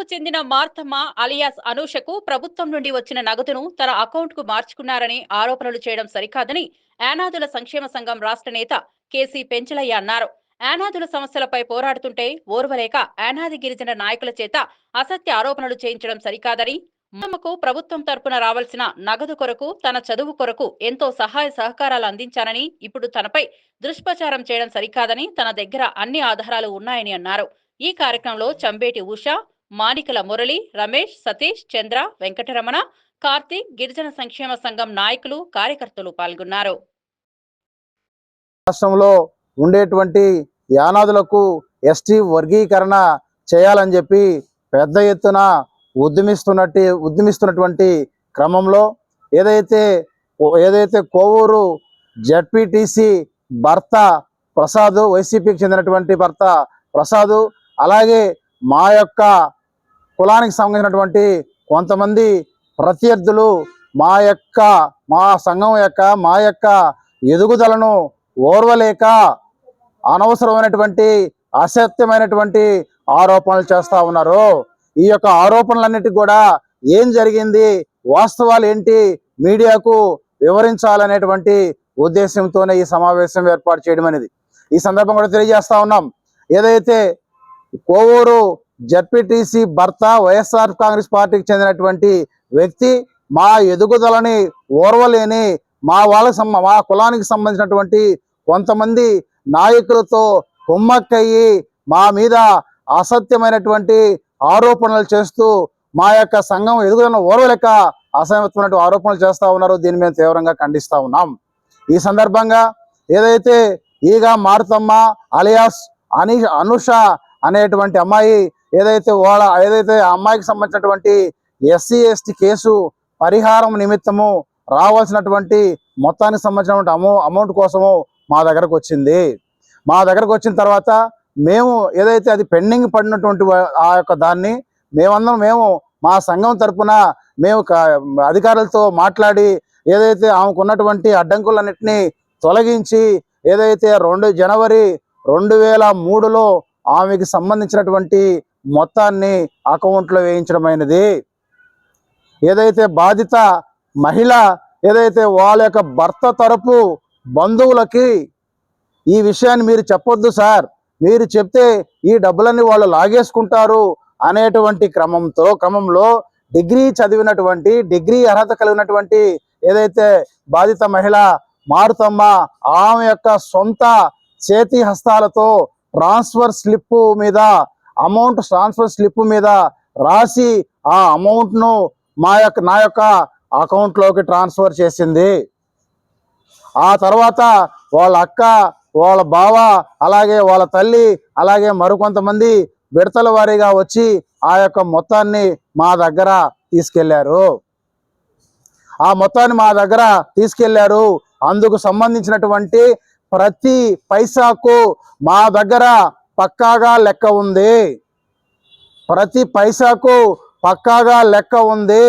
కు చెందిన మార్తమ్మ అలియాస్ అనూషకు ప్రభుత్వం నుండి వచ్చిన నగదును తన అకౌంట్కు మార్చుకున్నారని ఆరోపణలు చేయడం సరికాదని యానాదుల సంక్షేమ సంఘం రాష్ట్ర నేత కేసీ పెంచలయ్య అన్నారు. యానాదుల సమస్యలపై పోరాడుతుంటే ఓర్వలేక యానాది గిరిజన నాయకుల చేత అసత్య ఆరోపణలు చేయించడం సరికాదని తమకు ప్రభుత్వం తరపున రావాల్సిన నగదు కొరకు తన చదువు కొరకు ఎంతో సహాయ సహకారాలు అందించానని ఇప్పుడు తనపై దుష్ప్రచారం చేయడం సరికాదని తన దగ్గర అన్ని ఆధారాలు ఉన్నాయని అన్నారు. ఈ కార్యక్రమంలో చంబేటి ఉష మాణికల మురళి రమేష్ సతీష్ చంద్ర వెంకటరమణ కార్తీక్ గిరిజన సంక్షేమ సంఘం నాయకులు కార్యకర్తలు పాల్గొన్నారు. రాష్ట్రంలో ఉండేటువంటి యానాదులకు ఎస్టీ వర్గీకరణ చేయాలని చెప్పి పెద్ద ఎత్తున ఉద్యమిస్తున్నట్టు ఉద్యమిస్తున్నటువంటి క్రమంలో ఏదైతే ఏదైతే కోవూరు జడ్పీటీసీ భర్త ప్రసాద్ వైసీపీకి చెందినటువంటి భర్త ప్రసాద్ అలాగే మా యొక్క కులానికి సంబంధించినటువంటి కొంతమంది ప్రత్యర్థులు మా యొక్క మా సంఘం యొక్క మా యొక్క ఎదుగుదలను ఓర్వలేక అనవసరమైనటువంటి అసత్యమైనటువంటి ఆరోపణలు చేస్తూ ఉన్నారు. ఈ యొక్క ఆరోపణలన్నిటి కూడా ఏం జరిగింది వాస్తవాలు ఏంటి మీడియాకు వివరించాలనేటువంటి ఉద్దేశంతోనే ఈ సమావేశం ఏర్పాటు చేయడం అనేది. ఈ సందర్భం కూడా తెలియజేస్తా ఉన్నాం. ఏదైతే కోవూరు జడ్పీటీసీ భర్త వైఎస్ఆర్ కాంగ్రెస్ పార్టీకి చెందినటువంటి వ్యక్తి మా ఎదుగుదలని ఓర్వలేని మా వాళ్ళకి మా కులానికి సంబంధించినటువంటి కొంతమంది నాయకులతో కుమ్మక్కయ్యి మా మీద అసత్యమైనటువంటి ఆరోపణలు చేస్తూ మా యొక్క సంఘం ఎదుగుదలను ఓర్వలేక అసహ్యమైనటువంటి ఆరోపణలు చేస్తూ ఉన్నారు. దీన్ని మేము తీవ్రంగా ఖండిస్తూ ఉన్నాం. ఈ సందర్భంగా ఏదైతే ఈగ మారుతమ్మ అలియాస్ అని అనుష అనేటువంటి అమ్మాయి ఏదైతే ఓడ ఏదైతే ఆ అమ్మాయికి సంబంధించినటువంటి ఎస్సీ ఎస్టీ కేసు పరిహారం నిమిత్తము రావాల్సినటువంటి మొత్తానికి సంబంధించినటువంటి అమౌ అమౌంట్ కోసము మా దగ్గరకు వచ్చింది. మా దగ్గరకు వచ్చిన తర్వాత మేము ఏదైతే అది పెండింగ్ పడినటువంటి ఆ యొక్క దాన్ని మేమందరం మేము మా సంఘం తరపున మేము అధికారులతో మాట్లాడి ఏదైతే ఆమెకున్నటువంటి అడ్డంకులన్నింటినీ తొలగించి ఏదైతే రెండు జనవరి రెండు వేల మూడులో ఆమెకి సంబంధించినటువంటి మొత్తాన్ని అకౌంట్లో వేయించడమైనది ఏదైతే బాధిత మహిళ ఏదైతే వాళ్ళ యొక్క భర్త తరపు బంధువులకి ఈ విషయాన్ని మీరు చెప్పొద్దు సార్. మీరు చెప్తే ఈ డబ్బులన్నీ వాళ్ళు లాగేసుకుంటారు అనేటువంటి క్రమంతో క్రమంలో డిగ్రీ చదివినటువంటి డిగ్రీ అర్హత కలిగినటువంటి ఏదైతే బాధిత మహిళ మారుతమ్మ ఆమె యొక్క సొంత చేతి హస్తాలతో ట్రాన్స్ఫర్ స్లిప్ మీద అమౌంట్ ట్రాన్స్ఫర్ స్లిప్ మీద రాసి ఆ అమౌంట్ను మా యొక్క నా యొక్క అకౌంట్లోకి ట్రాన్స్ఫర్ చేసింది. ఆ తర్వాత వాళ్ళ అక్క వాళ్ళ బావ అలాగే వాళ్ళ తల్లి అలాగే మరికొంతమంది విడతల వారీగా వచ్చి ఆ యొక్క మొత్తాన్ని మా దగ్గర తీసుకెళ్ళారు. ఆ మొత్తాన్ని మా దగ్గర తీసుకెళ్ళారు. అందుకు సంబంధించినటువంటి ప్రతి పైసాకు మా దగ్గర పక్కాగా లెక్క ఉంది. ప్రతి పైసాకు పక్కాగా లెక్క ఉంది.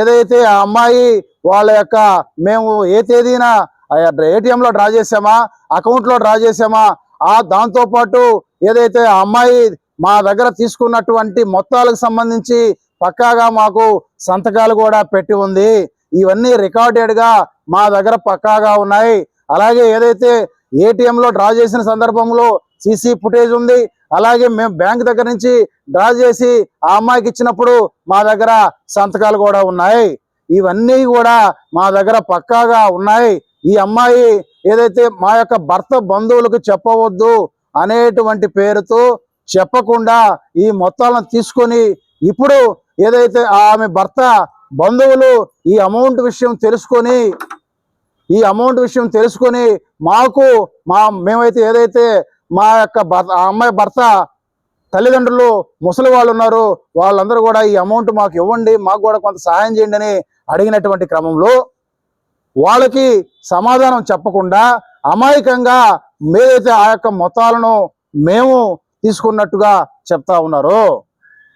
ఏదైతే ఆ అమ్మాయి వాళ్ళ యొక్క మేము ఏ తేదీన ఏటీఎంలో డ్రా చేసామా అకౌంట్లో డ్రా చేసామా ఆ దాంతో పాటు ఏదైతే ఆ అమ్మాయి మా దగ్గర తీసుకున్నటువంటి మొత్తాలకు సంబంధించి పక్కాగా మాకు సంతకాలు కూడా పెట్టి ఉంది. ఇవన్నీ రికార్డెడ్గా మా దగ్గర పక్కాగా ఉన్నాయి. అలాగే ఏదైతే ఏటీఎంలో లో డ్రా చేసిన సందర్భంలో సీసీ ఫుటేజ్ ఉంది. అలాగే మేము బ్యాంక్ దగ్గర నుంచి డ్రా చేసి ఆ అమ్మాయికి ఇచ్చినప్పుడు మా దగ్గర సంతకాలు కూడా ఉన్నాయి. ఇవన్నీ కూడా మా దగ్గర పక్కాగా ఉన్నాయి. ఈ అమ్మాయి ఏదైతే మా యొక్క భర్త బంధువులకు చెప్పవద్దు అనేటువంటి పేరుతో చెప్పకుండా ఈ మొత్తాలను తీసుకొని ఇప్పుడు ఏదైతే ఆమె భర్త బంధువులు ఈ అమౌంట్ విషయం తెలుసుకొని ఈ అమౌంట్ విషయం తెలుసుకొని మాకు మా మేమైతే ఏదైతే మా యొక్క భర్త ఆ అమ్మాయి భర్త తల్లిదండ్రులు ముసలి వాళ్ళు ఉన్నారు. వాళ్ళందరూ కూడా ఈ అమౌంట్ మాకు ఇవ్వండి మాకు కూడా కొంత సహాయం చేయండి అని అడిగినటువంటి క్రమంలో వాళ్ళకి సమాధానం చెప్పకుండా అమాయకంగా మేదైతే ఆ యొక్క మొత్తాలను మేము తీసుకున్నట్టుగా చెప్తా ఉన్నారు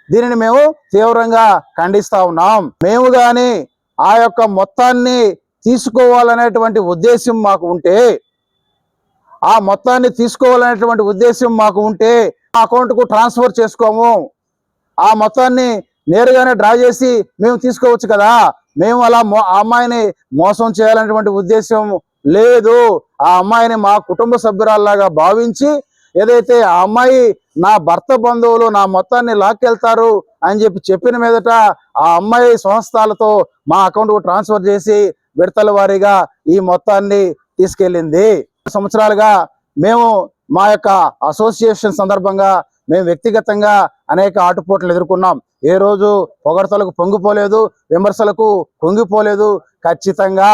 దీనిని మేము తీవ్రంగా ఖండిస్తా ఉన్నాం. మేము కానీ ఆ యొక్క మొత్తాన్ని తీసుకోవాలనేటువంటి ఉద్దేశం మాకు ఉంటే ఆ మొత్తాన్ని తీసుకోవాలనేటువంటి ఉద్దేశం మాకు ఉంటే ఆ అకౌంట్కు ట్రాన్స్ఫర్ చేసుకోము. ఆ మొత్తాన్ని నేరుగానే డ్రా చేసి మేము తీసుకోవచ్చు కదా. మేము అలా మో- ఆ అమ్మాయిని మోసం చేయాలనేటువంటి ఉద్దేశం లేదు. ఆ అమ్మాయిని మా కుటుంబ సభ్యురాల్లాగా భావించి ఏదైతే ఆ అమ్మాయి నా భర్త బంధువులు నా మొత్తాన్ని లాక్కెళ్తారు అని చెప్పి చెప్పిన మీదట ఆ అమ్మాయి సంస్థలతో మా అకౌంట్కు ట్రాన్స్ఫర్ చేసి విడతల వారీగా ఈ మొత్తాన్ని తీసుకెళ్ళింది. సంవత్సరాలుగా మేము మా యొక్క అసోసియేషన్ సందర్భంగా మేము వ్యక్తిగతంగా అనేక ఆటుపోట్లు ఎదుర్కొన్నాం. ఏ రోజు పొగడతలకు పొంగిపోలేదు విమర్శలకు పొంగిపోలేదు. ఖచ్చితంగా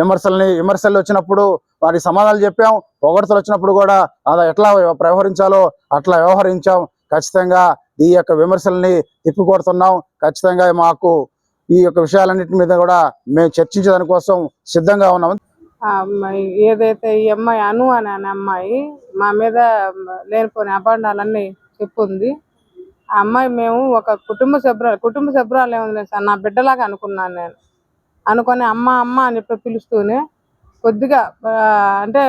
విమర్శల్ని విమర్శలు వచ్చినప్పుడు వారి సమాధానాలు చెప్పాం. పొగడతలు వచ్చినప్పుడు కూడా అది ఎట్లా వ్యవహరించాలో అట్లా వ్యవహరించాం. ఖచ్చితంగా ఈ యొక్క విమర్శల్ని తిప్పికొడుతున్నాం. ఖచ్చితంగా మాకు ఈ యొక్క విషయాలన్నిటి మీద కూడా మేము చర్చించడానికి కోసం సిద్ధంగా ఉన్నాం. ఏదైతే ఈ అమ్మాయి అను అనే అమ్మాయి మా మీద లేనిపోని అభాండాలన్నీ చెప్పుంది. ఆ అమ్మాయి మేము ఒక కుటుంబ సభ్యురాలు కుటుంబ సభ్యురాలు ఏముంది సార్ నా బిడ్డలాగా అనుకున్నాను నేను. అనుకొని అమ్మ అమ్మ అని చెప్పి పిలుస్తూనే కొద్దిగా అంటే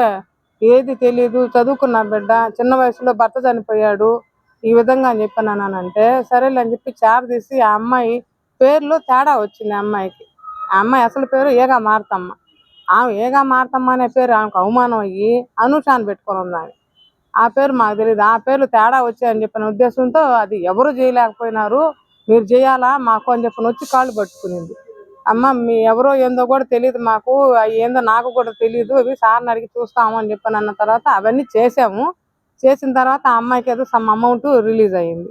ఏది తెలియదు చదువుకున్న బిడ్డ చిన్న వయసులో భర్త చనిపోయాడు ఈ విధంగా అని చెప్పానంటే సరేలే అని చెప్పి చార్ తీసి ఆ అమ్మాయి పేర్లో తేడా వచ్చింది ఆ అమ్మాయికి. ఆ అమ్మాయి అసలు పేరు ఏగా మారుతమ్మ. ఆమె ఏగా మారుతమ్మ అనే పేరు ఆమెకు అవమానం అయ్యి అనూష అని పెట్టుకొని ఉంది ఆ పేరు మాకు తెలియదు ఆ పేర్లు తేడా వచ్చాయని చెప్పిన ఉద్దేశంతో అది ఎవరు చేయలేకపోయినారు మీరు చేయాలా మాకు అని చెప్పని వచ్చి కాళ్ళు పట్టుకునింది. అమ్మ మీ ఎవరో ఏందో కూడా తెలియదు మాకు అవి ఏందో నాకు కూడా తెలియదు అవి సార్ని అడిగి చూస్తాము అని చెప్పని అన్న తర్వాత అవన్నీ చేసాము చేసిన తర్వాత ఆ అమ్మాయికి ఏదో సమ్ అమౌంట్ రిలీజ్ అయ్యింది.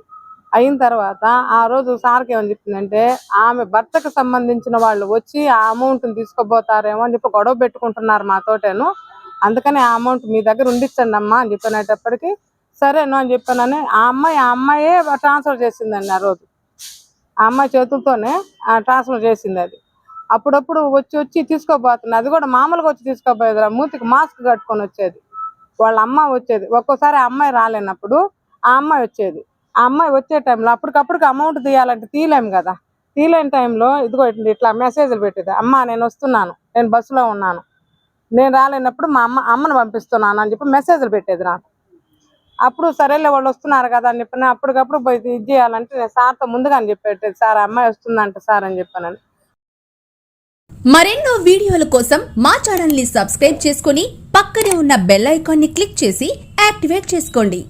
అయిన తర్వాత ఆ రోజు సార్కి ఏమని చెప్పిందంటే ఆమె భర్తకు సంబంధించిన వాళ్ళు వచ్చి ఆ అమౌంట్ని తీసుకోబోతారేమో అని చెప్పి గొడవ పెట్టుకుంటున్నారు మాతోటేను అందుకని ఆ అమౌంట్ మీ దగ్గర ఉండిచ్చండి అమ్మా అని చెప్పినప్పటికీ సరేను అని చెప్పానని ఆ అమ్మాయి ఆ అమ్మాయే ట్రాన్స్ఫర్ చేసిందండి ఆ రోజు. ఆ అమ్మాయి చేతులతోనే ట్రాన్స్ఫర్ చేసింది అది. అప్పుడప్పుడు వచ్చి వచ్చి తీసుకోబోతుంది. అది కూడా మామూలుగా వచ్చి తీసుకోపోయేది మూతికి మాస్క్ కట్టుకొని వచ్చేది. వాళ్ళ అమ్మ వచ్చేది. ఒక్కోసారి ఆ అమ్మాయి రాలేనప్పుడు ఆ అమ్మాయి వచ్చేది. ఆ అమ్మాయి వచ్చే టైంలో అప్పటికప్పుడు అమౌంట్ తీయాలంటే తీయలేము కదా. తీయలేని టైంలో ఇదిగో ఇట్లా- ఇట్లా మెసేజ్లు పెట్టేది అమ్మ నేను వస్తున్నాను. నేను బస్సులో ఉన్నాను. నేను రాలేనప్పుడు మా అమ్మ అమ్మను పంపిస్తున్నాను అని చెప్పి మెసేజ్లు పెట్టేది నాకు. అప్పుడు సరేలే వాళ్ళు వస్తున్నారు కదా అని చెప్పిన అప్పటికప్పుడు పోయి ఇది చేయాలంటే నేను సార్తో ముందుగా అని చెప్పేది సార్ అమ్మాయి వస్తుందంట సార్ అని చెప్పానని. మరెన్నో వీడియోల కోసం మా ఛానల్ని సబ్స్క్రైబ్ చేసుకుని పక్కనే ఉన్న బెల్ ఐకాన్ని క్లిక్ చేసి యాక్టివేట్ చేసుకోండి.